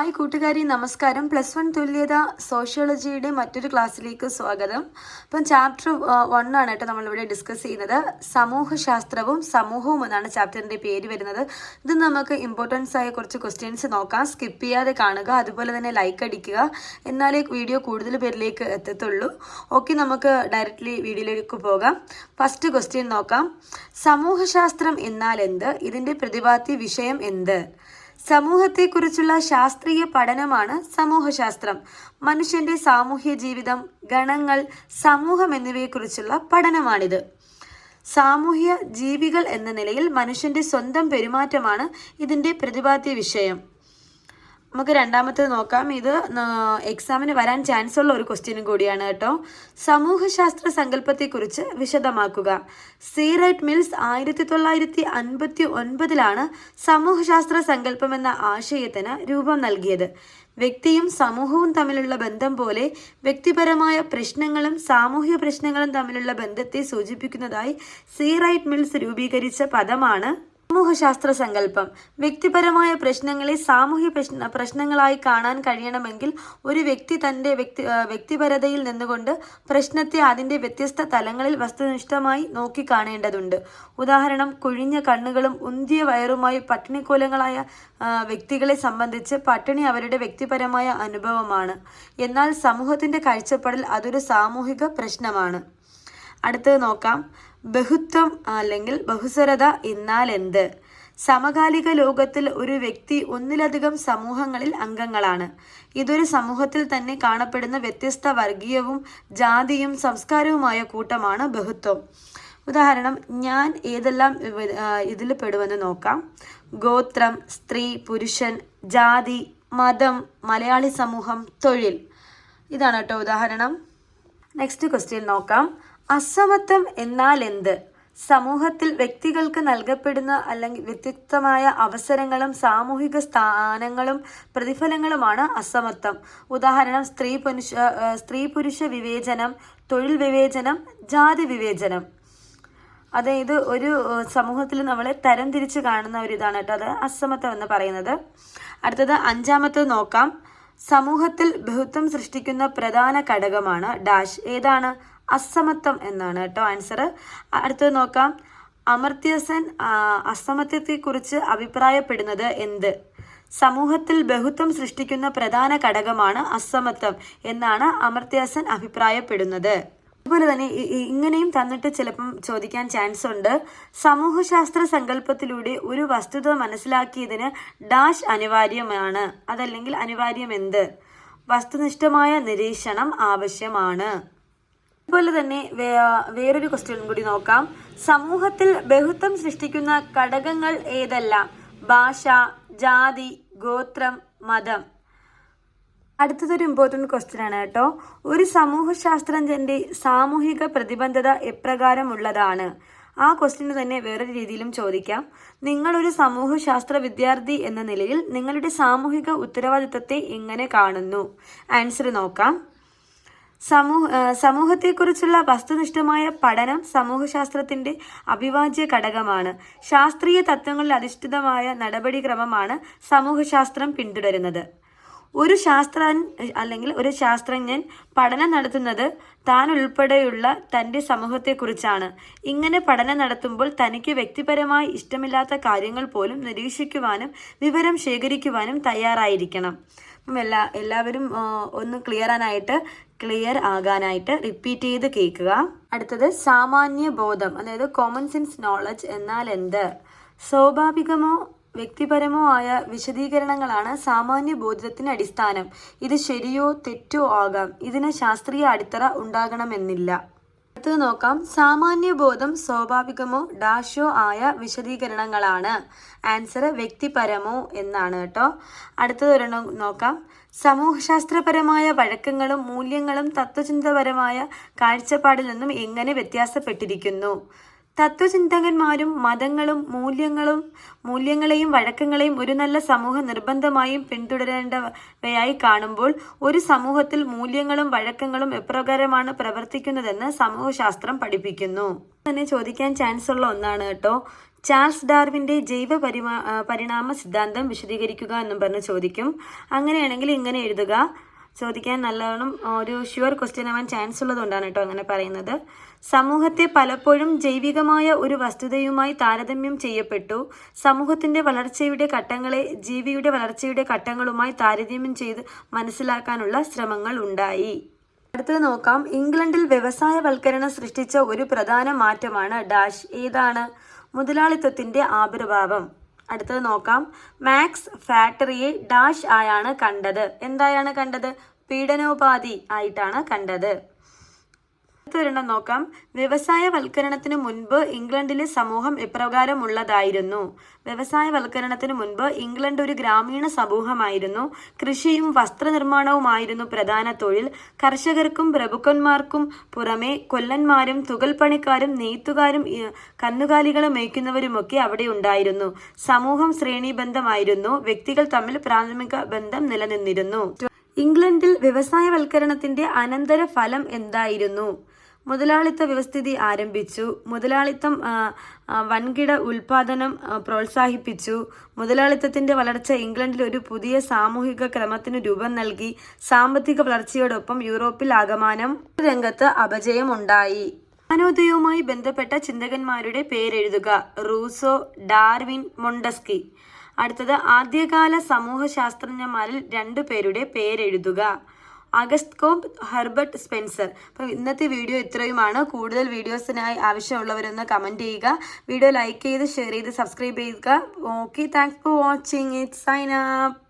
Hi കൂട്ടുകാരി നമസ്കാരം. Plus one തുല്യത സോഷ്യോളജിയുടെ മറ്റൊരു ക്ലാസ്സിലേക്ക് സ്വാഗതം. അപ്പം ചാപ്റ്റർ വൺ ആണ് കേട്ടോ നമ്മളിവിടെ ഡിസ്കസ് ചെയ്യുന്നത്. സമൂഹശാസ്ത്രവും സമൂഹവും എന്നാണ് ചാപ്റ്ററിന്റെ പേര് വരുന്നത്. ഇത് നമുക്ക് ഇമ്പോർട്ടൻസ് ആയ കുറച്ച് ക്വസ്റ്റ്യൻസ് നോക്കാം. സ്കിപ്പ് ചെയ്യാതെ കാണുക. അതുപോലെ തന്നെ ലൈക്ക് അടിക്കുക. എന്നാലേ വീഡിയോ കൂടുതൽ പേരിലേക്ക് എത്തത്തുള്ളൂ. ഓക്കെ നമുക്ക് ഡയറക്റ്റ്ലി വീഡിയോയിലേക്ക് പോകാം. ഫസ്റ്റ് ക്വസ്റ്റ്യൻ നോക്കാം. സമൂഹശാസ്ത്രം എന്നാൽ എന്ത്? ഇതിന്റെ പ്രതിപാദ്യ വിഷയം എന്ത്? സമൂഹത്തെക്കുറിച്ചുള്ള ശാസ്ത്രീയ പഠനമാണ് സമൂഹശാസ്ത്രം. മനുഷ്യന്റെ സാമൂഹ്യ ജീവിതം ഗണങ്ങൾ സമൂഹം എന്നിവയെക്കുറിച്ചുള്ള പഠനമാണിത്. സാമൂഹ്യ ജീവികൾ എന്ന നിലയിൽ മനുഷ്യന്റെ സ്വന്തം പെരുമാറ്റമാണ് ഇതിന്റെ പ്രതിപാദ്യ വിഷയം. നമുക്ക് രണ്ടാമത്തേത് നോക്കാം. ഇത് എക്സാമിന് വരാൻ ചാൻസ് ഉള്ള ഒരു ക്വസ്റ്റ്യനും കൂടിയാണ് കേട്ടോ. സമൂഹശാസ്ത്ര സങ്കല്പത്തെക്കുറിച്ച് വിശദമാക്കുക. സീറൈറ്റ് മിൽസ് ആയിരത്തി തൊള്ളായിരത്തി അൻപത്തി ഒൻപതിലാണ് സമൂഹശാസ്ത്ര സങ്കല്പം എന്ന ആശയത്തിന് രൂപം നൽകിയത്. വ്യക്തിയും സമൂഹവും തമ്മിലുള്ള ബന്ധം പോലെ വ്യക്തിപരമായ പ്രശ്നങ്ങളും സാമൂഹ്യ പ്രശ്നങ്ങളും തമ്മിലുള്ള ബന്ധത്തെ സൂചിപ്പിക്കുന്നതായി സീറൈറ്റ് മിൽസ് രൂപീകരിച്ച പദമാണ് സമൂഹശാസ്ത്ര സങ്കല്പം. വ്യക്തിപരമായ പ്രശ്നങ്ങളെ സാമൂഹ്യ പ്രശ്ന പ്രശ്നങ്ങളായി കാണാൻ കഴിയണമെങ്കിൽ ഒരു വ്യക്തി തന്റെ വ്യക്തി വ്യക്തിപരതയിൽ നിന്നുകൊണ്ട് പ്രശ്നത്തെ അതിന്റെ വ്യത്യസ്ത തലങ്ങളിൽ വസ്തുനിഷ്ഠമായി നോക്കിക്കാണേണ്ടതുണ്ട്. ഉദാഹരണം കുഴിഞ്ഞ കണ്ണുകളും ഉന്തിയ വയറുമായി പട്ടിണിക്കോലങ്ങളായ വ്യക്തികളെ സംബന്ധിച്ച് പട്ടിണി അവരുടെ വ്യക്തിപരമായ അനുഭവമാണ്. എന്നാൽ സമൂഹത്തിന്റെ കാഴ്ചപ്പാടിൽ അതൊരു സാമൂഹിക പ്രശ്നമാണ്. അടുത്തത് നോക്കാം. ബഹുത്വം അല്ലെങ്കിൽ ബഹുസ്വരത എന്നാൽ എന്ത്? സമകാലിക ലോകത്തിൽ ഒരു വ്യക്തി ഒന്നിലധികം സമൂഹങ്ങളിൽ അംഗങ്ങളാണ്. ഇതൊരു സമൂഹത്തിൽ തന്നെ കാണപ്പെടുന്ന വ്യത്യസ്ത വർഗീയവും ജാതിയും സംസ്കാരവുമായ കൂട്ടമാണ് ബഹുത്വം. ഉദാഹരണം ഞാൻ ഏതെല്ലാം ഇതിൽ പെടുമെന്ന് നോക്കാം. ഗോത്രം സ്ത്രീ പുരുഷൻ ജാതി മതം മലയാളി സമൂഹം തൊഴിൽ. ഇതാണ് കേട്ടോ ഉദാഹരണം. നെക്സ്റ്റ് ക്വസ്റ്റ്യൻ നോക്കാം. അസമത്വം എന്നാൽ എന്ത് സമൂഹത്തിൽ വ്യക്തികൾക്ക് നൽകപ്പെടുന്ന അല്ലെങ്കിൽ വ്യത്യസ്തമായ അവസരങ്ങളും സാമൂഹിക സ്ഥാനങ്ങളും പ്രതിഫലങ്ങളുമാണ് അസമത്വം. ഉദാഹരണം സ്ത്രീ പുരുഷ സ്ത്രീ പുരുഷ വിവേചനം തൊഴിൽ വിവേചനം ജാതി വിവേചനം. അതായത് ഒരു സമൂഹത്തിൽ നമ്മളെ തരം തിരിച്ച് കാണുന്ന ഒരു ഇതാണ് കേട്ടോ അത് അസമത്വം എന്ന് പറയുന്നത്. അടുത്തത് അഞ്ചാമത്തത് നോക്കാം. സമൂഹത്തിൽ ബഹുത്വം സൃഷ്ടിക്കുന്ന പ്രധാന ഘടകമാണ് ഡാഷ്. ഏതാണ്? അസമത്വം എന്നാണ് കേട്ടോ ആൻസർ അടുത്തത് നോക്കാം. അമർത്യസൻ അസമത്വത്തെ അസമത്വത്തെക്കുറിച്ച് അഭിപ്രായപ്പെടുന്നത് എന്ത്? സമൂഹത്തിൽ ബഹുത്വം സൃഷ്ടിക്കുന്ന പ്രധാന ഘടകമാണ് അസമത്വം എന്നാണ് അമർത്യസൻ അഭിപ്രായപ്പെടുന്നത്. അതുപോലെ തന്നെ ഇങ്ങനെയും തന്നിട്ട് ചിലപ്പം ചോദിക്കാൻ ചാൻസ് ഉണ്ട്. സമൂഹശാസ്ത്ര സങ്കല്പത്തിലൂടെ ഒരു വസ്തുത മനസ്സിലാക്കിയതിന് ഡാഷ് അനിവാര്യമാണ്. അതല്ലെങ്കിൽ അനിവാര്യം എന്ത്? വസ്തുനിഷ്ഠമായ നിരീക്ഷണം ആവശ്യമാണ്. അതുപോലെ തന്നെ വേറൊരു ക്വസ്റ്റ്യൻ കൂടി നോക്കാം. സമൂഹത്തിൽ ബഹുത്വം സൃഷ്ടിക്കുന്ന ഘടകങ്ങൾ ഏതെല്ലാം? ഭാഷ ജാതി ഗോത്രം മതം. അടുത്തതൊരു ഇമ്പോർട്ടന്റ് ക്വസ്റ്റ്യൻ ആണ് കേട്ടോ. ഒരു സമൂഹശാസ്ത്രജ്ഞന്റെ സാമൂഹിക പ്രതിബദ്ധത എപ്രകാരമുള്ളതാണ്? ആ ക്വസ്റ്റ്യന് തന്നെ വേറൊരു രീതിയിലും ചോദിക്കാം. നിങ്ങളൊരു സമൂഹശാസ്ത്ര വിദ്യാർത്ഥി എന്ന നിലയിൽ നിങ്ങളുടെ സാമൂഹിക ഉത്തരവാദിത്തത്തെ എങ്ങനെ കാണുന്നു? ആൻസർ നോക്കാം. സമൂഹ സമൂഹത്തെക്കുറിച്ചുള്ള വസ്തുനിഷ്ഠമായ പഠനം സമൂഹശാസ്ത്രത്തിന്റെ അവിഭാജ്യ ഘടകമാണ്. ശാസ്ത്രീയ തത്വങ്ങളിൽ അധിഷ്ഠിതമായ നടപടിക്രമമാണ് സമൂഹശാസ്ത്രം പിന്തുടരുന്നത്. ഒരു ശാസ്ത്ര അല്ലെങ്കിൽ ഒരു ശാസ്ത്രജ്ഞൻ പഠനം നടത്തുന്നത് താൻ ഉൾപ്പെടെയുള്ള തന്റെ സമൂഹത്തെക്കുറിച്ചാണ്. ഇങ്ങനെ പഠനം നടത്തുമ്പോൾ തനിക്ക് വ്യക്തിപരമായി ഇഷ്ടമില്ലാത്ത കാര്യങ്ങൾ പോലും നിരീക്ഷിക്കുവാനും വിവരം ശേഖരിക്കുവാനും തയ്യാറായിരിക്കണം. എല്ലാ എല്ലാവരും ഒന്ന് ക്ലിയർ ആനായിട്ട് ക്ലിയർ ആകാനായിട്ട് റിപ്പീറ്റ് ചെയ്ത് കേൾക്കുക. അടുത്തത് സാമാന്യ ബോധം അതായത് കോമൺ സെൻസ് നോളജ് എന്നാൽ എന്ത്? സ്വാഭാവികമോ വ്യക്തിപരമോ ആയ വിശദീകരണങ്ങളാണ് സാമാന്യ ബോധത്തിന് അടിസ്ഥാനം. ഇത് ശരിയോ തെറ്റോ ആകാം. ഇതിന് ശാസ്ത്രീയ അടിത്തറ ഉണ്ടാകണമെന്നില്ല. അടുത്തത് നോക്കാം. സാമാന്യ ബോധം സ്വാഭാവികമോ ഡാഷോ ആയ വിശദീകരണങ്ങളാണ്. ആൻസർ വ്യക്തിപരമോ എന്നാണ് കേട്ടോ. അടുത്തത് ഒരെണ്ണം നോക്കാം. സമൂഹശാസ്ത്രപരമായ വഴക്കങ്ങളും മൂല്യങ്ങളും തത്വചിന്തപരമായ കാഴ്ചപ്പാടിൽ നിന്നും എങ്ങനെ വ്യത്യാസപ്പെട്ടിരിക്കുന്നു? തത്വചിന്തകന്മാരും മതങ്ങളും മൂല്യങ്ങളും മൂല്യങ്ങളെയും വഴക്കങ്ങളെയും ഒരു നല്ല സമൂഹം നിർബന്ധമായും പിന്തുടരേണ്ടവയായി കാണുമ്പോൾ ഒരു സമൂഹത്തിൽ മൂല്യങ്ങളും വഴക്കങ്ങളും എപ്രകാരമാണ് പ്രവർത്തിക്കുന്നതെന്ന് സമൂഹശാസ്ത്രം പഠിപ്പിക്കുന്നു. തന്നെ ചോദിക്കാൻ ചാൻസ് ഉള്ള ഒന്നാണ് കേട്ടോ. ചാൾസ് ഡാർവിന്റെ ജൈവ പരിമാ പരിണാമ സിദ്ധാന്തം വിശദീകരിക്കുക എന്നും പറഞ്ഞ് ചോദിക്കും. അങ്ങനെയാണെങ്കിൽ ഇങ്ങനെ എഴുതുക. ചോദിക്കാൻ നല്ലവണ്ണം ഒരു ഷുവർ ക്വസ്റ്റ്യൻ ആവാൻ ചാൻസ് ഉള്ളതുകൊണ്ടാണ് കേട്ടോ അങ്ങനെ പറയുന്നത്. സമൂഹത്തെ പലപ്പോഴും ജൈവികമായ ഒരു വസ്തുതയുമായി താരതമ്യം ചെയ്യപ്പെട്ടു. സമൂഹത്തിന്റെ വളർച്ചയുടെ ഘട്ടങ്ങളെ ജീവിയുടെ വളർച്ചയുടെ ഘട്ടങ്ങളുമായി താരതമ്യം ചെയ്ത് മനസ്സിലാക്കാനുള്ള ശ്രമങ്ങൾ ഉണ്ടായി. അടുത്തത് നോക്കാം. ഇംഗ്ലണ്ടിൽ വ്യവസായവൽക്കരണം സൃഷ്ടിച്ച ഒരു പ്രധാന മാറ്റമാണ് ഡാഷ്. ഏതാണ്? മുതലാളിത്തത്തിന്റെ ആവിർഭാവം. അടുത്തത് നോക്കാം. മാക്സ് ഫാക്ടറിയെ ഡാഷ് ആയാണ് കണ്ടത്. എന്തായാണ് കണ്ടത്? പീഡനോപാധി ആയിട്ടാണ് കണ്ടത്. അടുത്തൊരെണ്ണം നോക്കാം. വ്യവസായവൽക്കരണത്തിന് മുൻപ് ഇംഗ്ലണ്ടിലെ സമൂഹം എപ്രകാരമുള്ളതായിരുന്നു. വ്യവസായവൽക്കരണത്തിന് മുൻപ് ഇംഗ്ലണ്ട് ഒരു ഗ്രാമീണ സമൂഹമായിരുന്നു. കൃഷിയും വസ്ത്രനിർമ്മാണവുമായിരുന്നു പ്രധാന തൊഴിൽ. കർഷകർക്കും പ്രഭുക്കന്മാർക്കും പുറമെ കൊല്ലന്മാരും തുകൽപ്പണിക്കാരും നെയ്ത്തുകാരും കന്നുകാലികളെ മേയ്ക്കുന്നവരുമൊക്കെ അവിടെ ഉണ്ടായിരുന്നു. സമൂഹം ശ്രേണീബന്ധമായിരുന്നു. വ്യക്തികൾ തമ്മിൽ പ്രാഥമിക ബന്ധം നിലനിന്നിരുന്നു. ഇംഗ്ലണ്ടിൽ വ്യവസായവൽക്കരണത്തിന്റെ അനന്തര ഫലം എന്തായിരുന്നു? മുതലാളിത്ത വ്യവസ്ഥിതി ആരംഭിച്ചു. മുതലാളിത്തം വൻകിട ഉൽപാദനം പ്രോത്സാഹിപ്പിച്ചു. മുതലാളിത്തത്തിന്റെ വളർച്ച ഇംഗ്ലണ്ടിൽ ഒരു പുതിയ സാമൂഹിക ക്രമത്തിന് രൂപം നൽകി. സാമ്പത്തിക വളർച്ചയോടൊപ്പം യൂറോപ്പിൽ ആകമാനം രംഗത്ത് അപജയമുണ്ടായി. ജ്ഞാനോദയവുമായി ബന്ധപ്പെട്ട ചിന്തകന്മാരുടെ പേരെഴുതുക. Rousseau Darwin Montesquieu. അടുത്തത് ആദ്യകാല സമൂഹ ശാസ്ത്രജ്ഞന്മാരിൽ രണ്ടു പേരുടെ പേരെഴുതുക. Auguste Comte Herbert Spencer. അപ്പം ഇന്നത്തെ വീഡിയോ ഇത്രയുമാണ്. കൂടുതൽ വീഡിയോസിനായി ആവശ്യമുള്ളവരൊന്ന് കമന്റ് ചെയ്യുക. വീഡിയോ ലൈക്ക് ചെയ്ത് ഷെയർ ചെയ്ത് സബ്സ്ക്രൈബ് ചെയ്യുക. Okay thanks for watching. It sign up.